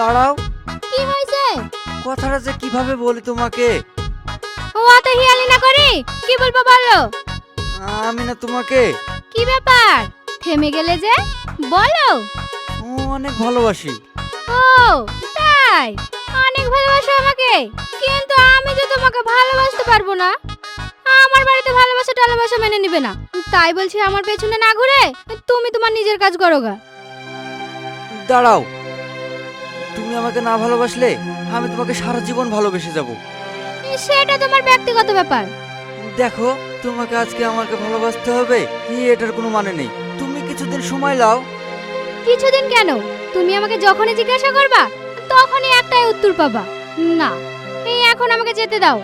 দাঁড়াও। কি হয়েছে? কথাটা যে কীভাবে বলি তোমাকে? ও অত হিয়ালি না করে? কি বলব বলো? আমি না তোমাকে। কি ব্যাপার? থেমে গেলে যে? বলো। ও অনেক ভালোবাসি। ও তাই? অনেক ভালোবাসো আমাকে। কিন্তু আমি যে তোমাকে ভালোবাসতে পারব না আমার বাড়িতে ভালোবাসা টালোবাসা মেনে নিবে না। তাই বলছি আমার পেছনে না ঘুরে তুমি তোমার নিজের কাজ করো গা। দাঁড়াও। আমাকে না ভালোবাসলে আমি তোমাকে সারা জীবন ভালোবেসে যাব। সেটা তোমার ব্যক্তিগত ব্যাপার। দেখো তোমাকে আজকে আমাকে ভালোবাসতে হবে এই এটার কোনো মানে নেই। তুমি কিছুদিন সময় লাও। কিছুদিন কেন? তুমি আমাকে যখনই জিজ্ঞাসা করবা তখনই একটাই উত্তর পাবা না। এই এখন আমাকে যেতে দাও।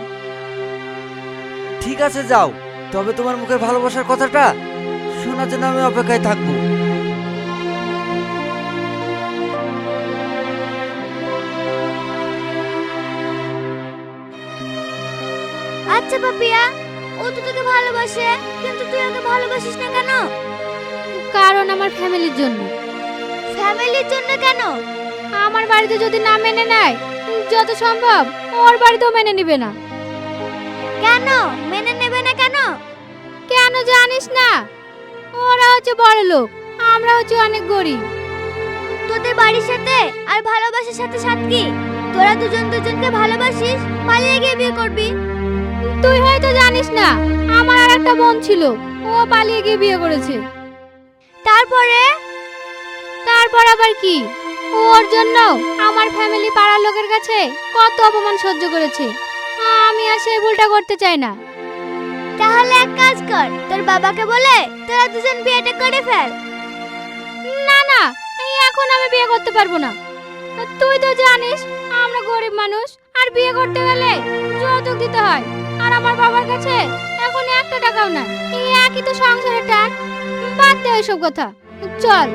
ঠিক আছে যাও। তবে তোমার মুখের ভালোবাসার কথাটা শোনার জন্য আমি অপেক্ষায় থাকব। আচ্ছা পাপিয়া ও তো তোকে ভালোবাসে কিন্তু তুই ওকে ভালোবাসিস না কেন? কারণ আমার ফ্যামিলির জন্য। ফ্যামিলির জন্য কেন? আমার বাড়িতে যদি না মেনে নেয় যত সম্ভব ওর বাড়িতেও মেনে নেবে না। কেন? মেনে নেবে না কেন? কেন জানিস না? ওরা হচ্ছে বড় লোক আমরা হচ্ছে অনেক গরিব। তোদের বাড়ির সাথে আর ভালোবাসার সাথে সাথ কি? তোরা দুজন দুজনকে ভালোবাসিস পালিয়ে গিয়ে বিয়ে করবি? তুই হয়তো জানিস না আমার আর একটা বোন ছিল ও পালিয়ে গিয়ে বিয়ে করেছে। তারপরে? তারপর আবার কি? ওর জন্য আমার ফ্যামিলি পাড়ার লোকের কাছে কত অপমান সহ্য করেছে। আমি আর সেই ভুলটা করতে চাই না। তাহলে এক কাজ কর তোর বাবাকে বলে তোরা দুজন বিয়েটা করে ফেল। না না এই এখন আমি বিয়ে করতে পারব না। তুই তো জানিস আমরা গরিব মানুষ আর বিয়ে করতে গেলে যৌতুক দিতে হয়। আর আমার বাবার কাছে এখন একটা টাকাও নাই। এই একই তো সংসারের টান। বাদ দে ওইসব কথা। চল।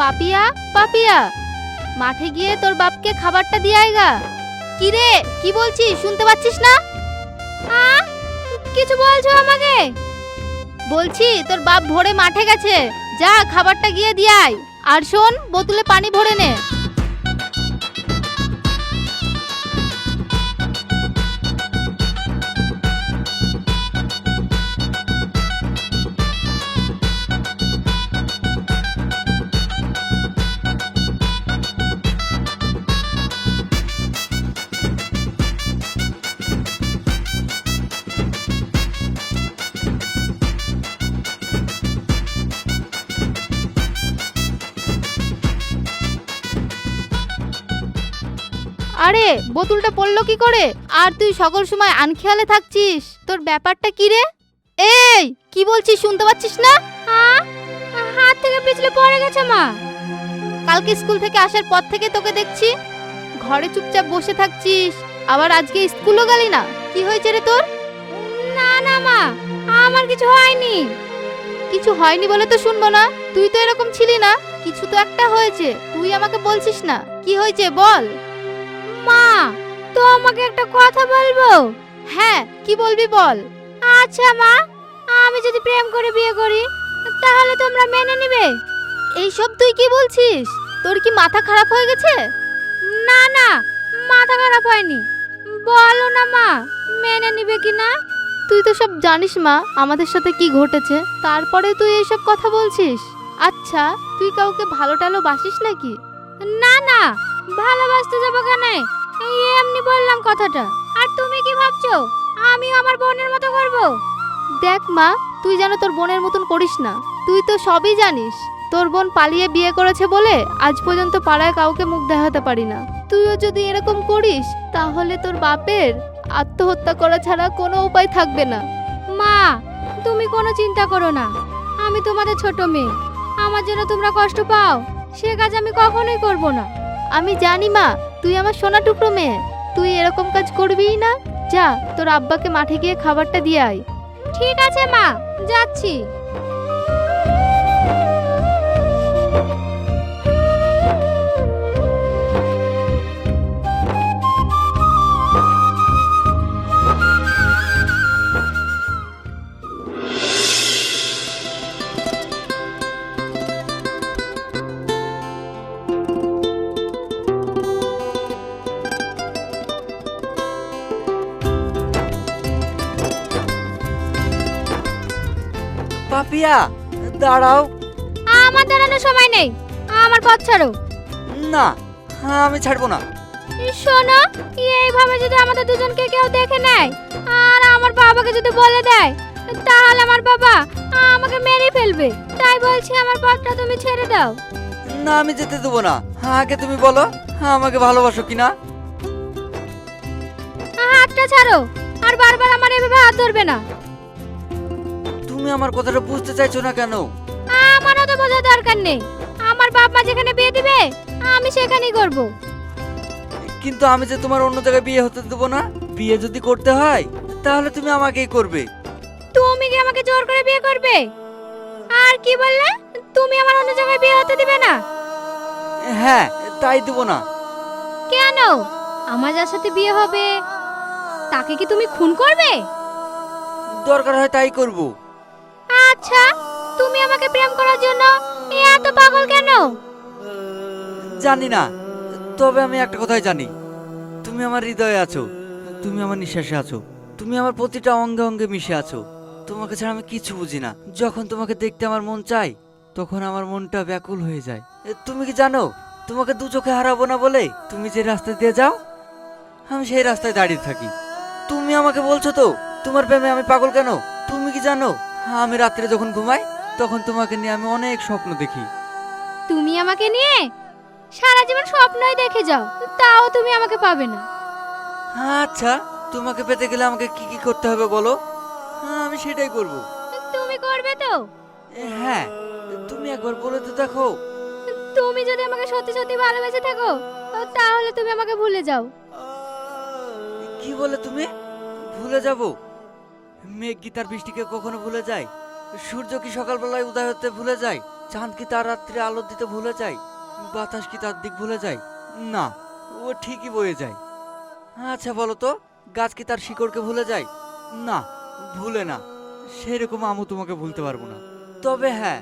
পাপিয়া পাপিয়া। মাঠে গিয়ে তোর বাপকে খাবারটা দিয়ে আয়গা কি রে কি বলছিস? শুনতে পাচ্ছিস না? কিছু বলছো আমাকে? বলছি, তোর বাপ ভোরে মাঠে গেছে। যা, খাবারটা গিয়ে দিয়ে আয়। আর শোন, বোতলে পানি ভরে নে। বোতলটা পড়ল কি করে? আর তুই সকল সময় আনখেয়ালে থাকছিস? তোর ব্যাপারটা কি রে? এই কি বলছিস শুনতে পাচ্ছিস না? হাত থেকে পিছলে পড়ে গেছে মা। কালকে স্কুল থেকে আসার পর থেকে তোকে দেখছি। ঘরে চুপচাপ বসে থাকছিস। আবার আজকে স্কুলও গেলি না। কি হয়েছে রে তোর? না না মা আমার কিছু হয়নি। কিছু হয়নি বলে তো শুনব না। তুই তো এরকম ছিলি না। কিছু তো একটা হয়েছে। তুই আমাকে বলছিস না। কি হয়েছে বল। মা, তো আমাকে একটা কথা বলব? হ্যাঁ কি বলবি বল। আচ্ছা মা, আমি যদি প্রেম করে বিয়ে করি, তাহলে তোমরা মেনে নিবে। এইসব তুই কি বলছিস? তোর কি মাথা খারাপ হয়ে গেছে? না না, মাথা খারাপ হয়নি। বলো না মা, মেনে নিবে কি না? তুই তো সব জানিস মা, আমাদের সাথে কি ঘটেছে তারপরে তুই এইসব কথা বলছিস। আচ্ছা তুই কাউকে ভালো টালো বাসিস নাকি? না না, ভালোবাসতে যাব কেন? এই এমনি বললাম কথাটা। আর তুমি কি ভাবছ? আমি আমার বোনের মতো করব? দেখ মা, তুই যেন তোর বোনের মতন করিস না। তুই তো সবই জানিস। তোর বোন পালিয়ে বিয়ে করেছে বলে আজ পর্যন্ত পাড়ায় কাউকে মুখ দেখাতে পারি না। তুইও যদি এরকম করিস, তাহলে তোর বাপের আত্মহত্যা করা ছাড়া কোনো উপায় থাকবে না। মা, তুমি কোনো চিন্তা করো না। আমি তোমাদের ছোট মেয়ে। আমার জন্য তোমরা কষ্ট পাও। সে কাজ আমি কখনোই করব না। আমি জানি মা, তুই আমার সোনা টুকরো মেয়ে। তুই এরকম কাজ করবিই না। যা, তোর আব্বাকে মাঠে গিয়ে খাবারটা দিয়ে আয়। ঠিক আছে মা, যাচ্ছি। দাঁড়াও। আমার দাঁড়ানোর সময় নেই। আমার পথ ছাড়ো। না আমি ছাড়বো না। শোনো এইভাবে যদি আমাদের দুজনকে কেউ দেখে নেয় আর আমার বাবাকে যদি বলে দেয় তাহলে আমার বাবা আমাকে মেরে ফেলবে। তাই বলছি আমার পথটা তুমি ছেড়ে দাও। না আমি যেতে দেবো না। আগে তুমি বলো আমাকে ভালোবাসো কিনা? হাতটা ছাড়ো আর বারবার আমার এভাবে হাত ধরবে না। তুমি আমার কথাটা বুঝতে চাইছো না কেন? আমারও তো বোঝার দরকার নেই। আমার বাপ মা যেখানে বিয়ে দিবে আমি সেখানেই করব। কিন্তু আমি যে তোমার অন্য জায়গায় বিয়ে হতে দেবো না বিয়ে যদি করতে হয় তাহলে তুমি আমাকেই করবে। তুমি কি আমাকে জোর করে বিয়ে করবে? আর কি বললে? তুমি আমার অন্য জায়গায় বিয়ে হতে দিবে না। হ্যাঁ তাই দেবো না। কেন? আমার যার সাথে বিয়ে হবে তাকে কি তুমি খুন করবে? দরকার হয় তাই করব। আচ্ছা তুমি আমাকে প্রেম করার জন্য এত পাগল কেন? জানি না, তবে আমি একটা কথাই জানি। তুমি আমার হৃদয়ে আছো, তুমি আমার নিঃশ্বাসে আছো, তুমি আমার প্রতিটা অঙ্গে অঙ্গে মিশে আছো। তোমাকে ছাড়া আমি কিছু বুঝি না। যখন তোমাকে দেখতে আমার মন চাই তখন আমার মনটা ব্যাকুল হয়ে যায়। তুমি কি জানো, তোমাকে দু চোখে হারাবো না বলে তুমি যে রাস্তা দিয়ে যাও, আমি সেই রাস্তায় দাঁড়িয়ে থাকি। তুমি আমাকে বলছো তো, তোমার প্রেমে আমি পাগল কেন? তুমি কি জানো? আমি রাত্রে যখন ঘুমাই তখন তোমাকে নিয়ে আমি অনেক স্বপ্ন দেখি। তুমি আমাকে নিয়ে সারা জীবন স্বপ্নই দেখে যাও তাও তুমি আমাকে পাবে না। আচ্ছা তোমাকে পেতে গেলে আমাকে কি কি করতে হবে বলো? হ্যাঁ আমি সেটাই করব। তুমি করবে তো? হ্যাঁ তুমি একবার বলে তো দেখো। তুমি যদি আমাকে সত্যি সত্যি ভালোবেসে থাকো তাহলে তুমি আমাকে ভুলে যাও। কি বলে তুমি? ভুলে যাব? মেঘ কি তার বৃষ্টিকে কখনো ভুলে যায়? সূর্য কি সকালবেলায় উদয় হতে ভুলে যায়? চাঁদ কি তার রাত্রে আলো দিতে ভুলে যায়? বাতাস কি তার দিক ভুলে যায়? না, ও ঠিকই বয়ে যায়। আচ্ছা বলো তো, গাছ কি তার শিকড়কে ভুলে যায়? না, ভুলে না। সেরকম আমু তোমাকে ভুলতে পারব না। তবে হ্যাঁ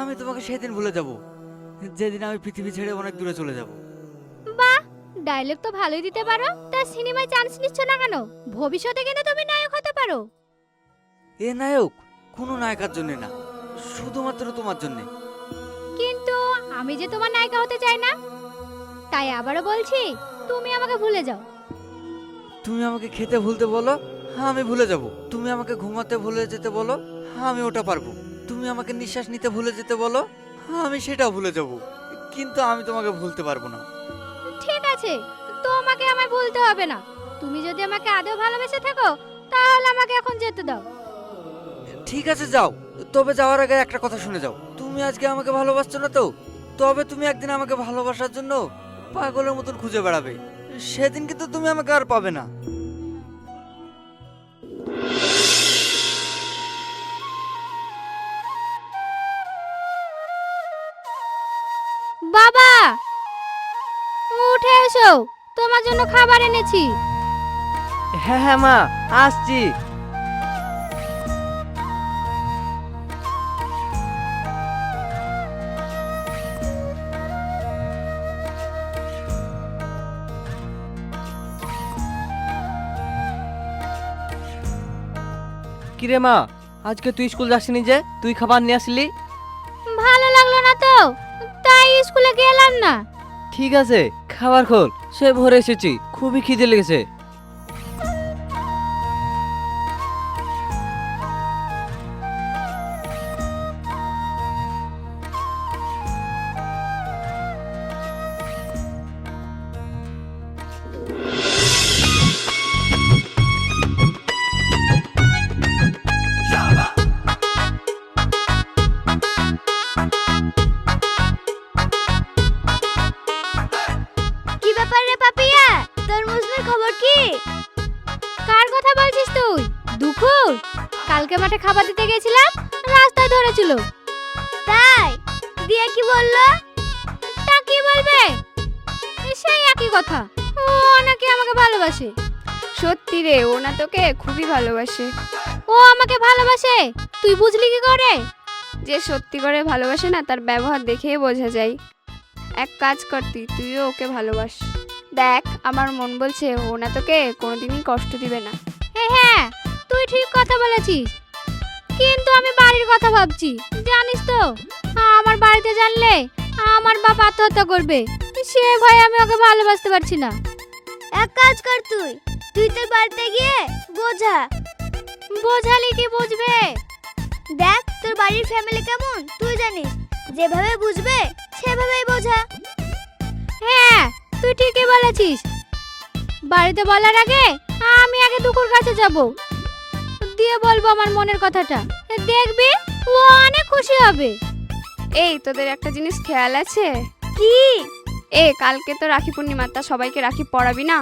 আমি তোমাকে সেদিন ভুলে যাব। যেদিন আমি পৃথিবী ছেড়ে অনেক দূরে চলে যাব। বাহ ডায়লগ তো ভালোই দিতে পারো। তা সিনেমায় চান্স নিচ্ছ না কেন? ভবিষ্যতে কিন্তু তুমি নায়ক হতে পারো। এ নায়ক কোনো নায়িকার জন্য না শুধুমাত্র তোমার জন্য। কিন্তু আমি যে তোমার নায়িকা হতে চাই না তাই আবারও বলছি তুমি আমাকে ভুলে যাও। তুমি আমাকে খেতে ভুলতে বলো আমি ভুলে যাব। তুমি আমাকে ঘুমাতে ভুলে যেতে বলো আমি ওটা পারব। তুমি আমাকে নিঃশ্বাস নিতে ভুলে যেতে বলো আমি সেটাও ভুলে যাব। কিন্তু আমি তোমাকে ভুলতে পারব না। ঠিক আছে তোমাকে আমায় ভুলতে হবে না। তুমি যদি আমাকে আদৌ ভালোবেসে থাকো তাহলে আমাকে এখন যেতে দাও। ঠিক আছে যাও। তবে যাওয়ার আগে একটা কথা শুনে যাও। তুমি আজকে আমাকে ভালোবাসছো না তো? তবে তুমি একদিন আমাকে ভালোবাসার জন্য পাগলের মতন খুঁজে বেড়াবে। সেদিন কিন্তু তুমি আমাকে আর পাবে না। বাবা! উঠে এসো। তোমার জন্য খাবার এনেছি। হ্যাঁ হ্যাঁ মা আসছি। কিরে মা? আজকে তুই স্কুল যাসনি যে? তুই খাবার নিয়ে আসলি? ভালো লাগল না তো তাই স্কুলে গেলাম না। ঠিক আছে খাবার খোল। সে ভরে এসেছি খুবই খিদে লেগেছে। ভালোবাসে। ও আমাকে ভালোবাসে? তুই বুঝলি কি করে? যে সত্যি করে ভালোবাসে না তার ব্যবহার দেখেই বোঝা যায়। এক কাজ করতি তুইও ওকে ভালোবাস। দেখ আমার মন বলছে ও না তোকে কোনোদিনই কষ্ট দিবে না। হ্যাঁ হ্যাঁ তুই ঠিক কথা বলেছিস। কিন্তু আমি বাড়ির কথা ভাবছি জানিস তো? আমার বাড়িতে জানলে আমার বাপ আত্মহত্যা করবে। সে ভয়ে আমি ওকে ভালোবাসতে পারছি না। এক কাজ কর তুই তুই তোর বাড়িতে গিয়ে বোঝা বোঝালি কি বুঝবে। দেখ তোর বাড়ির ফ্যামিলি কেমন? তুই জানিস যেভাবে বুঝবে সেভাবেই বোঝা। হ্যাঁ তুই ঠিকই বলেছিস। বাড়িতে বলার আগে আমি আগে দুকুর কাছে যাব। দিয়ে বলব আমার মনের কথাটা। দেখবি ও অনেক খুশি হবে। এই তোদের একটা জিনিস খেয়াল আছে? কি? এ কালকে তো রাখি পূর্ণিমা তা সবাইকে রাখি পরাবি না?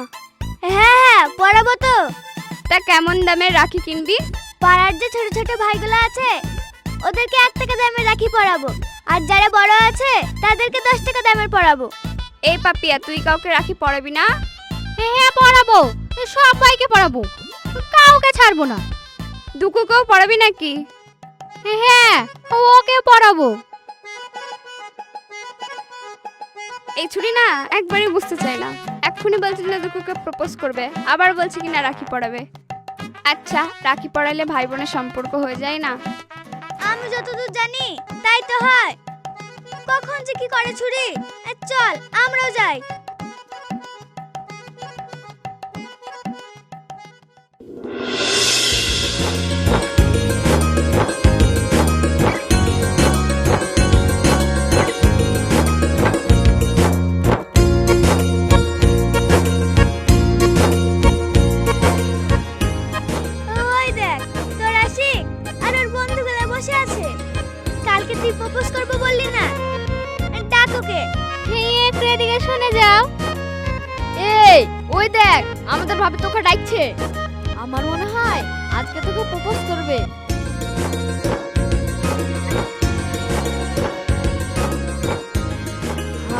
হ্যাঁ হ্যাঁ পড়াবো তো। তা কেমন দামের রাখি কিনবি? পাড়ার যে ছোট ছোট ভাইগুলো আছে ওদেরকে এক টাকা দামের রাখি পরাবো। আর যারা বড় আছে তাদেরকে দশ টাকা দামের পরাবো। এই পাপিয়া তুই কাউকে রাখি পরাবি না? হ্যাঁ পড়াবো সবাইকে পড়াবো কাউকে ছাড়বো না। দুকুকেও পরাবি নাকি? হ্যাঁ ওকে পড়াবো এই ছুরি না একবারই বুঝতে চাই না এক্ষুনি না দুকুকে প্রপোজ করবে। আবার বলছে কিনা রাখি পড়াবে। আচ্ছা রাখি পড়ালে ভাই বোনের সম্পর্ক হয়ে যায় না? আমি যতদূর জানি, তাই তো হয়। কখন যে কি করে ছুরি? চল, আমরাও যাই।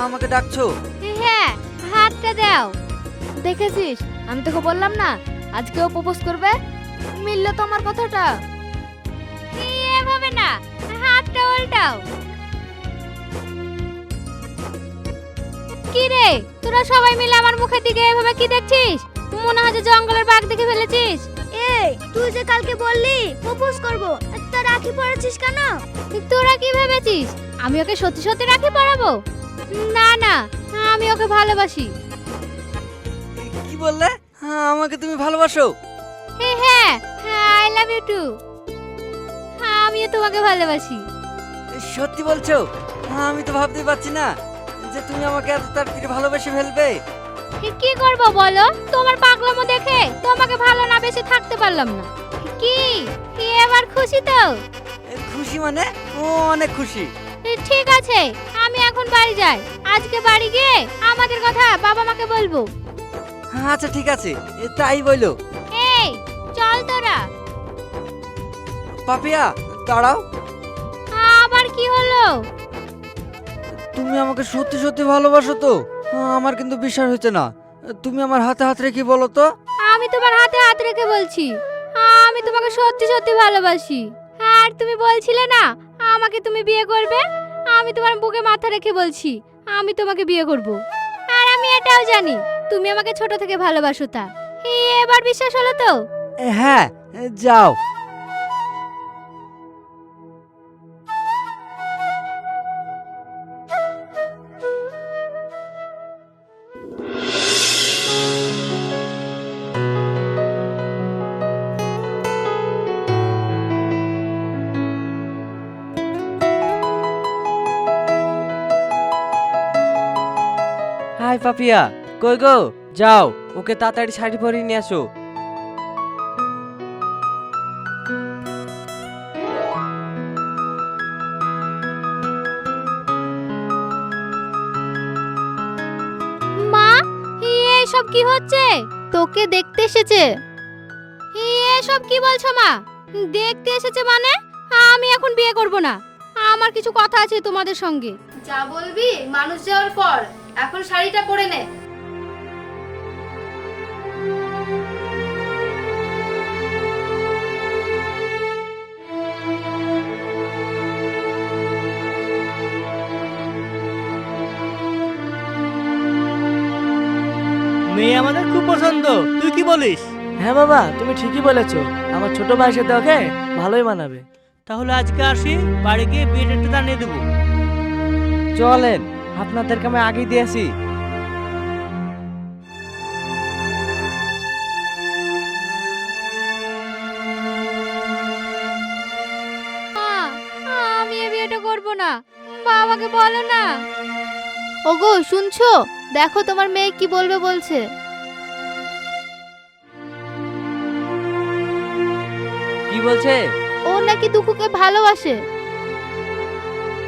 আমাকে ডাকছো? হ্যাঁ হাতটা দাও। দেখেছিস? আমি তোকে বললাম না আজকেও প্রপোজ করবে? মিললো তো আমার কথাটা। এভাবে না হাতটা উল্টাও। কি রে তোরা সবাই মিলে আমার মুখের দিকে এভাবে কি দেখছিস? মনে হয় যে জঙ্গলের বাঘ দেখে ফেলেছিস। এই তুই যে কালকে বললি প্রপোজ করব তা রাখি পড়েছিস কেন? তোরা কি ভেবেছিস? আমি ওকে সত্যি সত্যি রাখি পড়াবো? না না আমি ওকে ভালোবাসি। কি বললে? হ্যাঁ আমাকে তুমি ভালোবাসো। হ্যাঁ হ্যাঁ আই লাভ ইউ টু। আমিও তোমাকে ভালোবাসি। সত্যি বলছো? হ্যাঁ আমি তো ভাবতেই পারছি না যে তুমি আমাকে এত তাড়াতাড়ি ভালোবেসে ফেলবে। কি করব বলো? তোমার পাগলামো দেখে তোমাকে ভালো না বেশি থাকতে পারলাম না। কি? কি এবার খুশি তো? খুশি মানে? ও অনেক খুশি। ঠিক আছে আমি এখন বাড়ি যাই। আজকে বাড়ি গিয়ে আমাদের কথা বাবা মাকে বলব। হ্যাঁ আচ্ছা ঠিক আছে। এ, তাই বলো এই চল তোরা। পাপিয়া দাঁড়াও। আবার কি হলো? তুমি আমাকে সত্যি সত্যি ভালোবাসো তো? আমার কিন্তু বিশ্বাস হচ্ছে না। তুমি আমার হাতে হাত রেখে বলো তো। আমি তোমার হাতে হাত রেখে বলছি। আমি তোমাকে সত্যি সত্যি ভালোবাসি। আর তুমি বলছিলে না আমাকে তুমি বিয়ে করবে? আমি তোমার বুকে মাথা রেখে বলছি, আমি তোমাকে বিয়ে করব। আর আমি এটাও জানি, তুমি আমাকে ছোট থেকে ভালোবাসো তা। এবার বিশ্বাস হলো তো? হ্যাঁ যাও। পাপিয়া কই গো? যাও ওকে তাড়াতাড়ি শাড়ি পরিয়ে নিয়ে আসো। মা এসব কি হচ্ছে? তোকে দেখতে এসেছে। এসব কি বলছো মা? দেখতে এসেছে মানে? আমি এখন বিয়ে করব না। আমার কিছু কথা আছে তোমাদের সঙ্গে। যা বলবি মানুষ যাওয়ার পর। এখন শাড়িটা পরে নে। মেয়ে আমাদের খুব পছন্দ। তুই কি বলিস? হ্যাঁ বাবা তুমি ঠিকই বলেছ। আমার ছোট ভাইয়ের সাথে ওকে ভালোই মানাবে। তাহলে আজকে আসি বাড়ি গিয়ে বিয়ে ডেটটা জানিয়ে দেবো। চলেন। আপনাদেরকে আমি আগেই দিয়েছি। আমি এ বিয়েটা করব না। বাবাকে বলো না। ওগো শুনছো? দেখো তোমার মেয়ে কি বলবে বলছে। কি বলছে? ও নাকি দুঃখকে ভালোবাসে।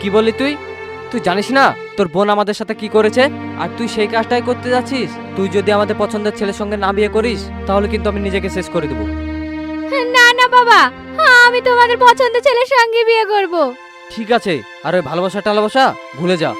কি বললি তুই? তুই জানিস না? তোর বোন আমাদের সাথে কি করেছে? আর তুই সেই কাজটাই করতে যাচ্ছিস? তুই যদি আমাদের পছন্দের ছেলের সঙ্গে না বিয়ে করিস তাহলে কিন্তু আমি নিজেকে শেষ করে দেবো। না না বাবা। আমি তোমাদের পছন্দের ছেলের সঙ্গে বিয়ে করব। ঠিক আছে। আর ওই ভালোবাসা টালাবাসা ভুলে যা।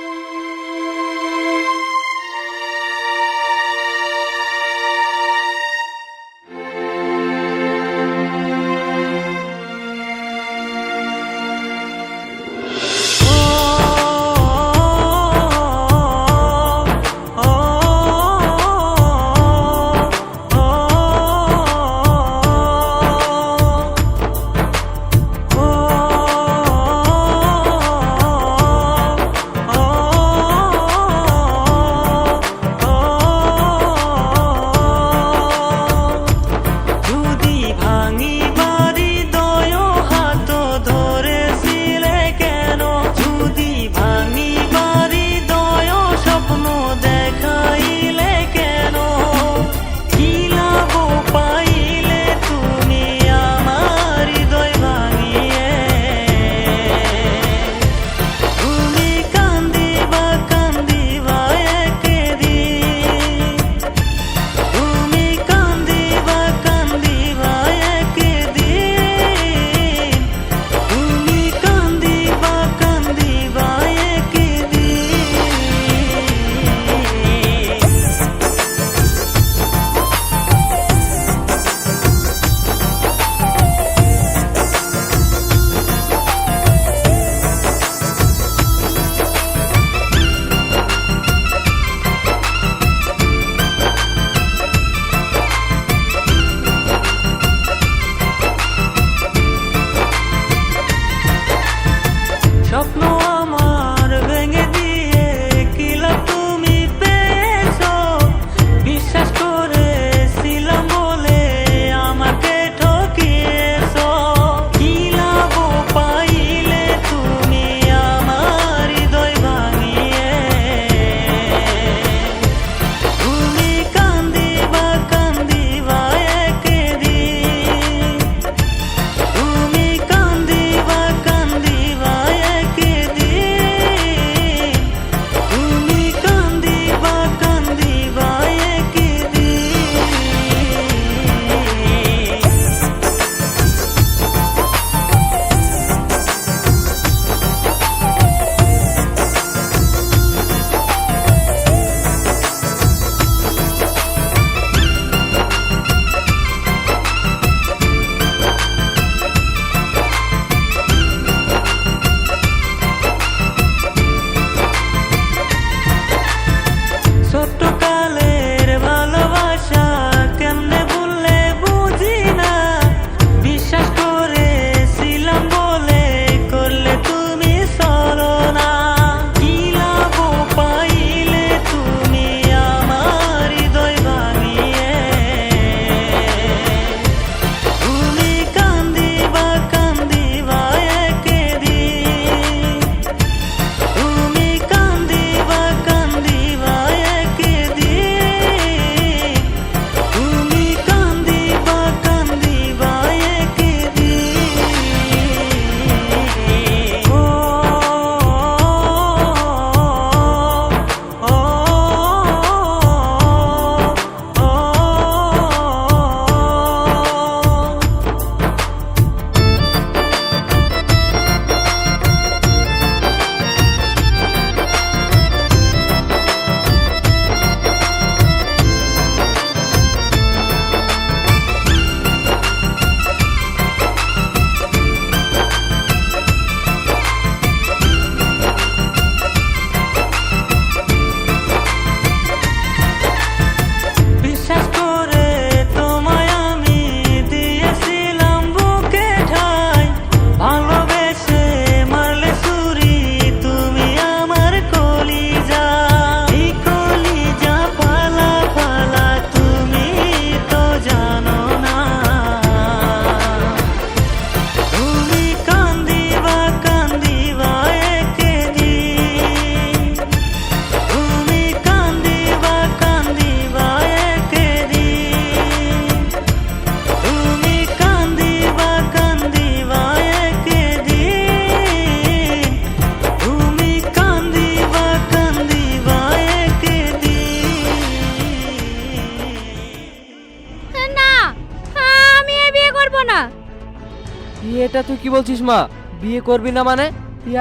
কি বলছিস মা? বিয়ে করবি না মানে?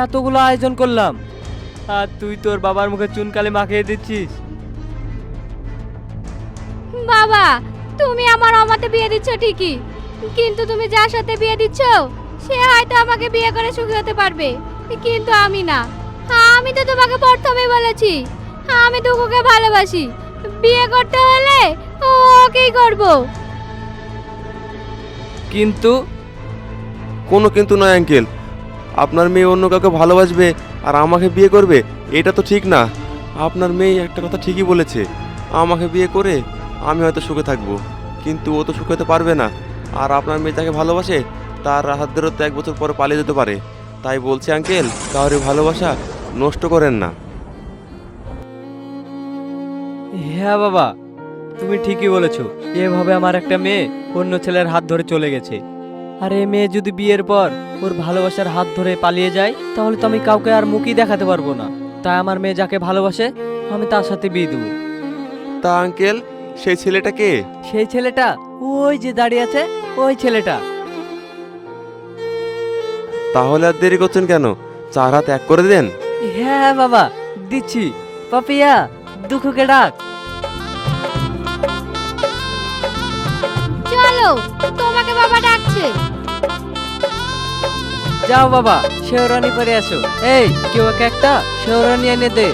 এতগুলো আয়োজন করলাম। আর তুই তোর বাবার মুখে চুনকালি মাখিয়ে দিচ্ছিস? বাবা তুমি আমার অমাতে বিয়ে দিচ্ছ ঠিকই। কিন্তু তুমি যার সাথে বিয়ে দিচ্ছ সে হয়তো আমাকে বিয়ে করে সুখী হতে পারবে। কিন্তু আমি না। আমি তো তোমাকে প্রথমেই বলেছি। আমি দুকুকে ভালোবাসি। বিয়ে করতে হলে ওকেই করব। কিন্তু কোনো কিন্তু নয়, আঙ্কেল। আপনার মেয়ে অন্য কাউকে ভালোবাসবে আর আমাকে বিয়ে করবে, এটা তো ঠিক না। আপনার মেয়ে একটা কথা ঠিকই বলেছে। আমাকে বিয়ে করে আমি হয়তো সুখে থাকব, কিন্তু ও তো সুখে হতে পারবে না। আর আপনার মেয়ে যাকে ভালোবাসে, তার হাত ধরে তো এক বছর পরে পালিয়ে যেতে পারে। তাই বলছি, আঙ্কেল, কাউরে ভালোবাসা নষ্ট করেন না। হ্যাঁ বাবা, তুমি ঠিকই বলেছ। এভাবে আমার একটা মেয়ে অন্য ছেলের হাত ধরে চলে গেছে। আর এই মেয়ে যদি বিয়ের পর ওর ভালোবাসার হাত ধরে পালিয়ে যায় তাহলে তো আমি কাউকে আর মুখই দেখাতে পারব না। তাই আমার মেয়ে যাকে ভালোবাসে আমি তার সাথে বিয়ে দেবো। তা আঙ্কেল সেই ছেলেটা কে? সেই ছেলেটা ওই যে দাঁড়িয়ে আছে ওই ছেলেটা। তাহলে আর দেরি করছেন কেন? চার হাত এক করে দেন। হ্যাঁ বাবা দিচ্ছি। পাপিয়া দুঃখকে ডাক। যাও বাবা শেওরানি পরে আসো। এই কেউ একে একটা? শেওরানি এনে দে।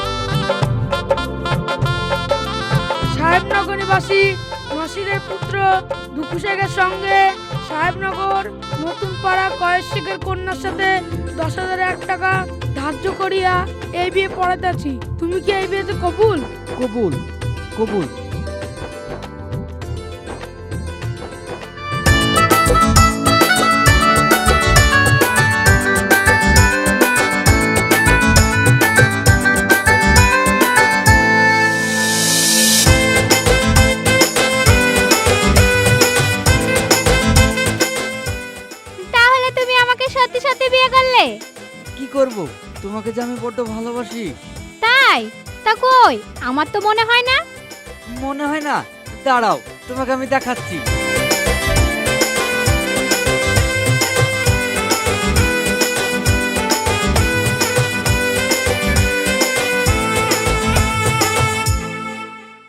সাহেবনগরবাসী নসিরের পুত্র দুখু শেখের সঙ্গে সাহেবনগর নতুন পাড়া কয়েক শেখের কন্যার সাথে দশ হাজার এক টাকা ধার্য করিয়া এই বিয়ে পড়াতেছি তুমি কি এই বিয়েতে কবুল? কবুল কবুল। তোমাকে যে আমি বড্ড ভালোবাসি। তাই? তা কই? আমার তো মনে হয় না। মনে হয় না। দাঁড়াও তোমাকে আমি দেখাচ্ছি।